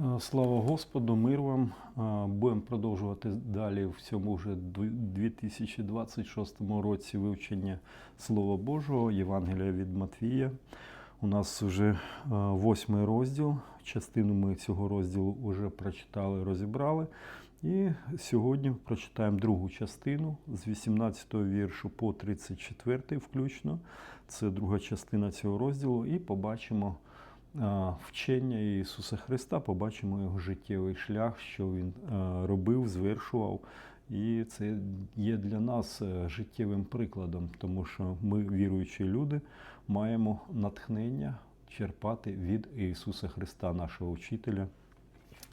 Е, Слава Господу, мир вам. Е, Будемо продовжувати далі в цьому вже 2026 році вивчення Слова Божого, Євангелія від Матвія. У нас вже е, восьмий розділ. Частину ми цього розділу вже прочитали, розібрали. І сьогодні прочитаємо другу частину з 18 віршу по 34 включно. Це друга частина цього розділу, і побачимо вчення Ісуса Христа, побачимо його життєвий шлях, що Він робив, звершував. І це є для нас е, життєвим прикладом, тому що ми, віруючі люди, маємо натхнення черпати від Ісуса Христа, нашого учителя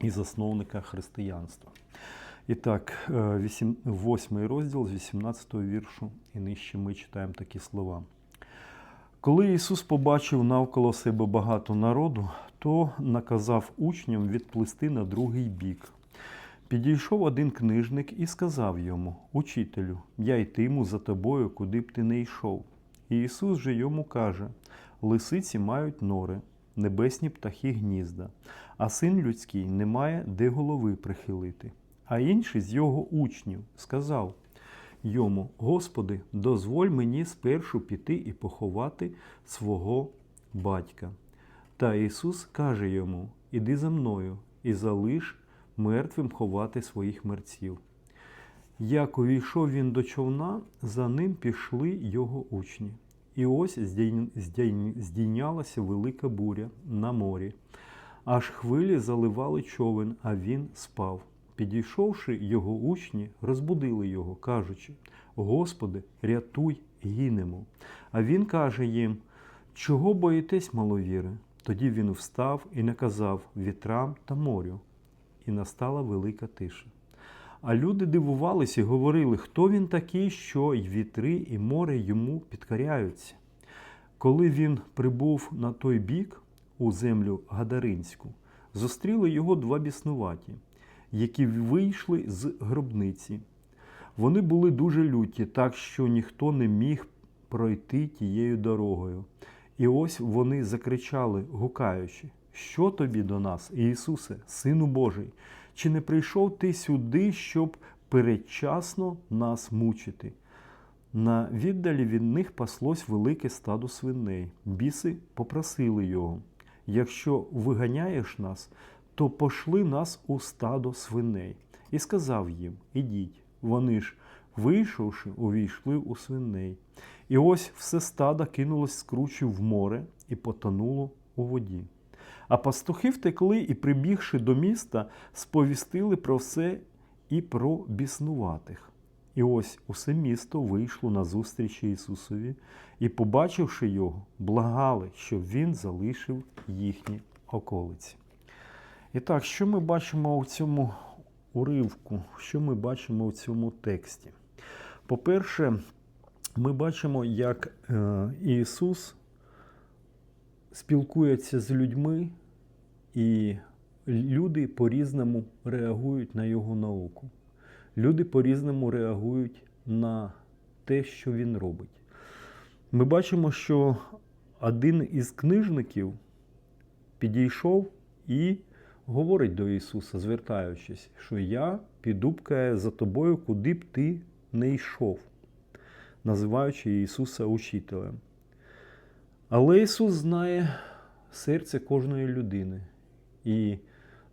і засновника християнства. І так, е, вісім- восьмий розділ з 18 віршу, і нижче ми читаємо такі слова. Коли Ісус побачив навколо себе багато народу, то наказав учням відплисти на другий бік. Підійшов один книжник і сказав йому: Учителю, я йтиму за тобою, куди б ти не йшов. І Ісус же йому каже: Лисиці мають нори, небесні птахи гнізда, а син людський не має де голови прихилити. А інший з його учнів сказав йому: Господи, дозволь мені спершу піти і поховати свого батька. Та Ісус каже йому: Іди за мною і залиш мертвим ховати своїх мерців. Як увійшов він до човна, за ним пішли його учні. І ось здійн- здійн- здійнялася велика буря на морі. Аж хвилі заливали човен, а він спав. Підійшовши його учні, розбудили його, кажучи: Господи, рятуй, гинемо. А він каже їм: Чого боїтесь, маловіри? Тоді він встав і наказав вітрам та морю, і настала велика тиша. А люди дивувалися і говорили, хто він такий, що й вітри, і море йому підкоряються. Коли він прибув на той бік, у землю Гадаринську, зустріли його два біснуваті, які вийшли з гробниці. Вони були дуже люті, так що ніхто не міг пройти тією дорогою. І ось вони закричали, гукаючи: Що тобі до нас, Ісусе, Сину Божий? Чи не прийшов ти сюди, щоб передчасно нас мучити? На віддалі від них паслось велике стадо свиней. Біси попросили його: якщо виганяєш нас, то пошли нас у стадо свиней. І сказав їм: Ідіть. Вони ж, вийшовши, увійшли у свиней. І ось все стадо кинулось з кручі в море і потонуло у воді. А пастухи втекли і, прибігши до міста, сповістили про все і про біснуватих. І ось усе місто вийшло на зустріч Ісусові, і, побачивши його, благали, щоб він залишив їхні околиці. І так, що ми бачимо у цьому уривку? Що ми бачимо у цьому тексті? По-перше, ми бачимо, як е, Ісус спілкується з людьми, і люди по-різному реагують на Його науку. Люди по-різному реагують на те, що він робить. Ми бачимо, що один із книжників підійшов і говорить до Ісуса, звертаючись, що я піду б за тобою, куди б ти не йшов, називаючи Ісуса учителем. Але Ісус знає серце кожної людини. І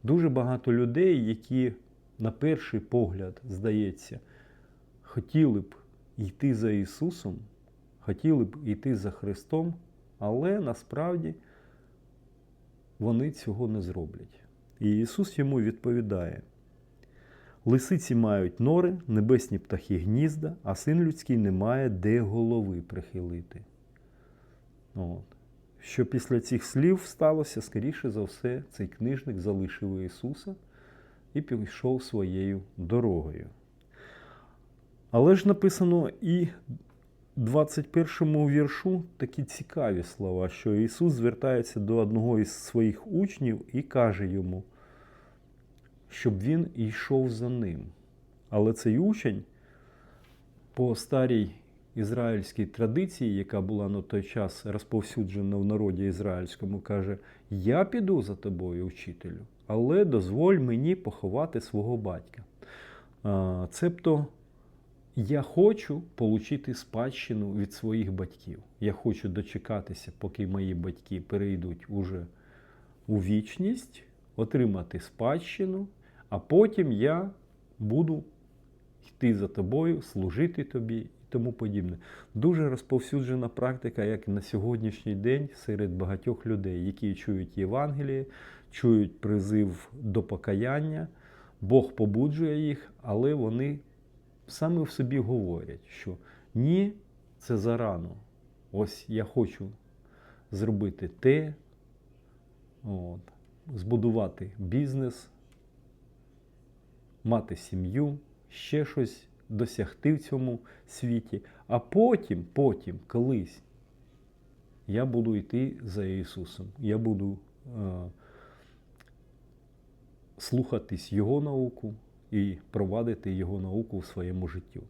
дуже багато людей, які на перший погляд, здається, хотіли б йти за Ісусом, хотіли б йти за Христом, але насправді вони цього не зроблять. І Ісус йому відповідає: Лисиці мають нори, небесні птахи гнізда, а син людський не має де голови прихилити. От. Що після цих слів сталося, скоріше за все, цей книжник залишив Ісуса і пішов своєю дорогою. Але ж написано і 21 віршу такі цікаві слова, що Ісус звертається до одного із своїх учнів і каже йому, щоб він йшов за ним. Але цей учень по старій ізраїльській традиції, яка була на той час розповсюджена в народі ізраїльському, каже: Я піду за тобою, учителю, але дозволь мені поховати свого батька. Цебто я хочу отримати спадщину від своїх батьків. Я хочу дочекатися, поки мої батьки перейдуть уже у вічність, отримати спадщину, а потім я буду йти за тобою, служити тобі і тому подібне. Дуже розповсюджена практика, як на сьогоднішній день серед багатьох людей, які чують Євангеліє, чують призив до покаяння, Бог побуджує їх, але вони саме в собі говорять, що ні, це зарано. Ось я хочу зробити те, от, збудувати бізнес, мати сім'ю, ще щось досягти в цьому світі. А потім, потім, колись я буду йти за Ісусом. Я буду е, слухатись Його науку і провадити Його науку в своєму житті.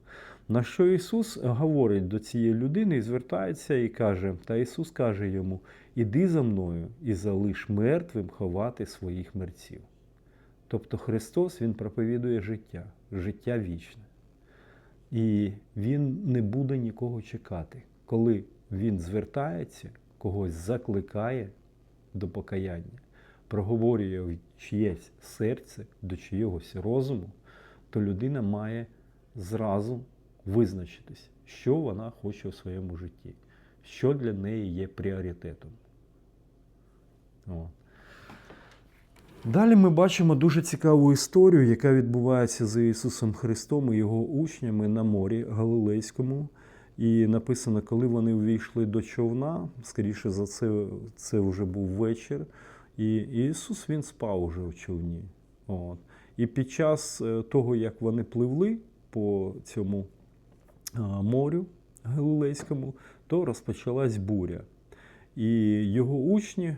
На що Ісус говорить до цієї людини і звертається і каже, та Ісус каже йому: Іди за мною і залиш мертвим ховати своїх мерців. Тобто Христос Він проповідує життя, життя вічне. І Він не буде нікого чекати. Коли Він звертається, когось закликає до покаяння, проговорює чиєсь серце, до чиєгось розуму, то людина має зразу визначитись, що вона хоче у своєму житті, що для неї є пріоритетом. Далі ми бачимо дуже цікаву історію, яка відбувається з Ісусом Христом і його учнями на морі Галилейському. І написано, коли вони увійшли до човна, скоріше за це, це вже був вечір. І Ісус Він спав уже в човні. От. І під час е, того, як вони пливли по цьому морю Галилейському, то розпочалась буря. І його учні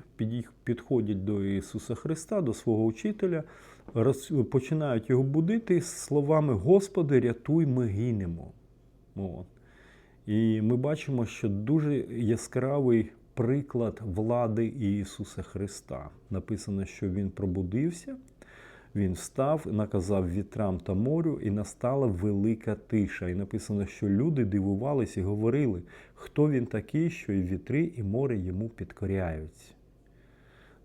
підходять до Ісуса Христа, до свого учителя, починають його будити з словами Господи, рятуй, ми гинемо. От. І ми бачимо, що дуже яскравий приклад влади Ісуса Христа. Написано, що Він пробудився, Він встав, наказав вітрам та морю, і настала велика тиша. І написано, що люди дивувалися і говорили, хто він такий, що і вітри, і море йому підкоряються.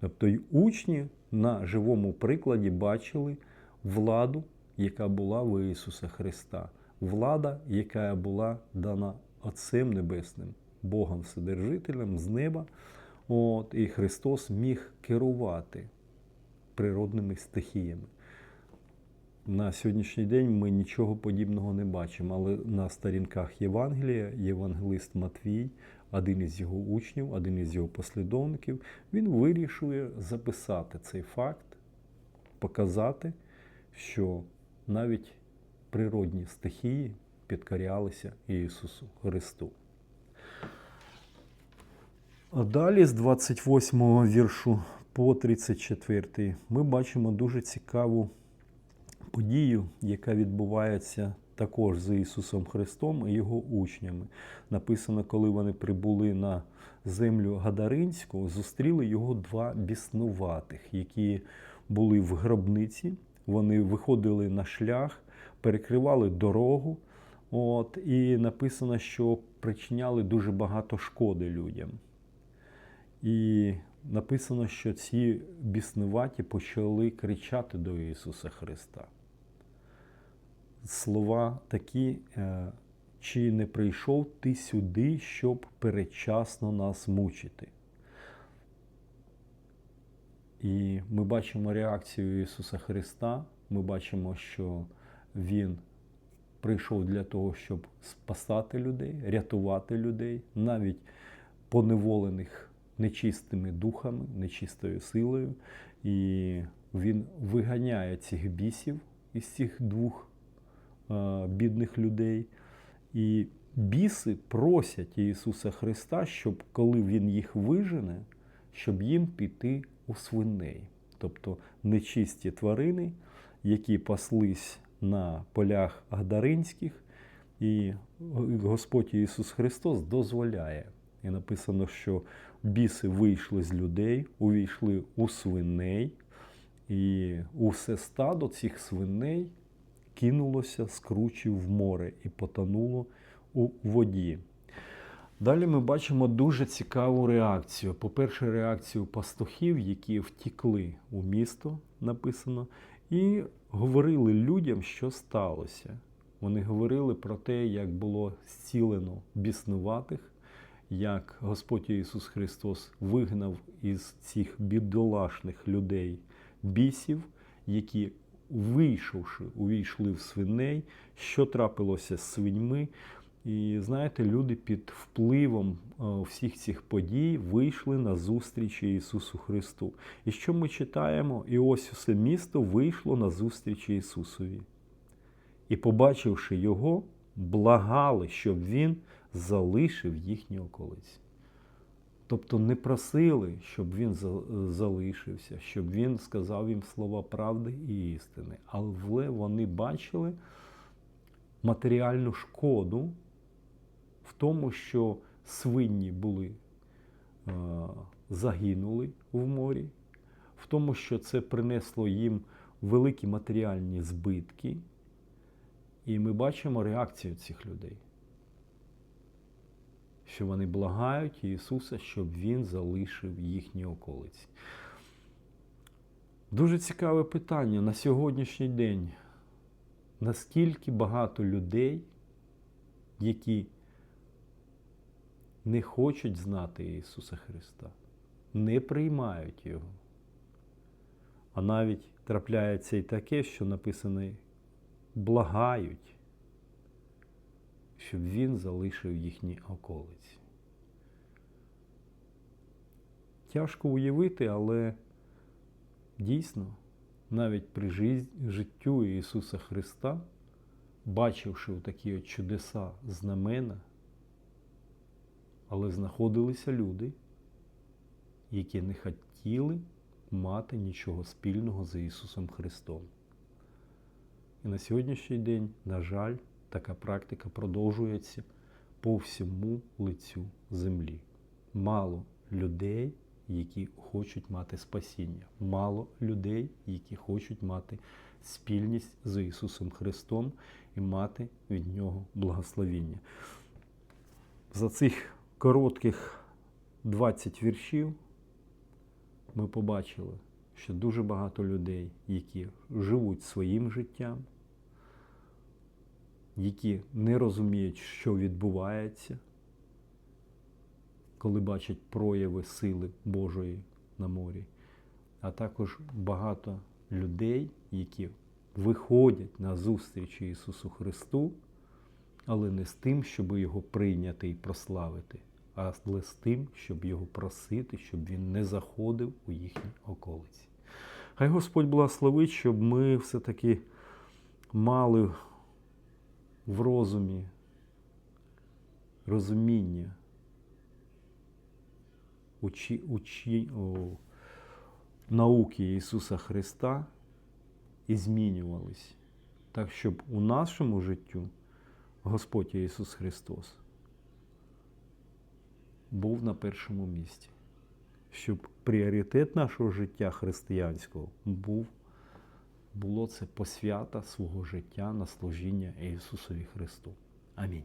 Тобто й учні на живому прикладі бачили владу, яка була в Ісуса Христа, влада, яка була дана Отцем Небесним, Богом Вседержителем з неба. От, І Христос міг керувати природними стихіями. На сьогоднішній день ми нічого подібного не бачимо, але на сторінках Євангелія Євангелист Матвій, один із його учнів, один із його послідовників, він вирішує записати цей факт, показати, що навіть природні стихії підкорялися Ісусу Христу. А далі з 28 віршу по 34 ми бачимо дуже цікаву подію, яка відбувається також з Ісусом Христом і Його учнями. Написано, коли вони прибули на землю Гадаринську, зустріли його два біснуватих, які були в гробниці. Вони виходили на шлях, перекривали дорогу. От, І написано, що причиняли дуже багато шкоди людям. І написано, що ці біснуваті почали кричати до Ісуса Христа. Слова такі, е, чи не прийшов ти сюди, щоб передчасно нас мучити. І ми бачимо реакцію Ісуса Христа. Ми бачимо, що Він прийшов для того, щоб спасати людей, рятувати людей, навіть поневолених нечистими духами, нечистою силою. І він виганяє цих бісів із цих двох е, бідних людей. І біси просять Ісуса Христа, щоб коли Він їх вижене, щоб їм піти у свиней. Тобто нечисті тварини, які паслись на полях Гадаринських, І Господь Ісус Христос дозволяє. І написано, що біси вийшли з людей, увійшли у свиней, і усе стадо цих свиней кинулося з кручі в море і потонуло у воді. Далі ми бачимо дуже цікаву реакцію. По-перше, реакцію пастухів, які втікли у місто, написано, і говорили людям, що сталося. Вони говорили про те, як було зцілено біснуватих, як Господь Ісус Христос вигнав із цих бідолашних людей бісів, які, вийшовши, увійшли в свиней, що трапилося з свиньми. І знаєте, люди під впливом е, всіх цих подій вийшли на зустріч Ісусу Христу. І що ми читаємо? І ось усе місто вийшло на зустріч Ісусові. І, побачивши його, благали, щоб Він залишив їхні околиці. Тобто не просили, щоб він залишився, щоб він сказав їм слова правди і істини. Але вони бачили матеріальну шкоду в тому, що свині були, е, загинули в морі, в тому, що це принесло їм великі матеріальні збитки. І ми бачимо реакцію цих людей що вони благають Ісуса, щоб Він залишив їхні околиці. Дуже цікаве питання на сьогоднішній день. Наскільки багато людей, які не хочуть знати Ісуса Христа, не приймають Його. А навіть трапляється і таке, що написано благають щоб він залишив їхні околиці. Тяжко уявити, але дійсно, навіть при життю Ісуса Христа, бачивши такі от чудеса знамена, але знаходилися люди, які не хотіли мати нічого спільного з Ісусом Христом. І на сьогоднішній день, на жаль, така практика продовжується по всьому лицю землі. Мало людей, які хочуть мати спасіння, мало людей, які хочуть мати спільність з Ісусом Христом і мати від Нього благословіння. За цих коротких 20 віршів ми побачили, що дуже багато людей, які живуть своїм життям, які не розуміють, що відбувається, коли бачать прояви сили Божої на морі, а також багато людей, які виходять на зустріч Ісусу Христу, але не з тим, щоб його прийняти і прославити, а з тим, щоб його просити, щоб він не заходив у їхні околиці. Хай Господь благословить, щоб ми все-таки мали в розумі розуміння учі, учі, о, науки Ісуса Христа і змінювались, так, щоб у нашому життю Господь Ісус Христос був на першому місці, щоб пріоритет нашого життя християнського був було це посвята свого життя на служіння Ісусові Христу. Амінь.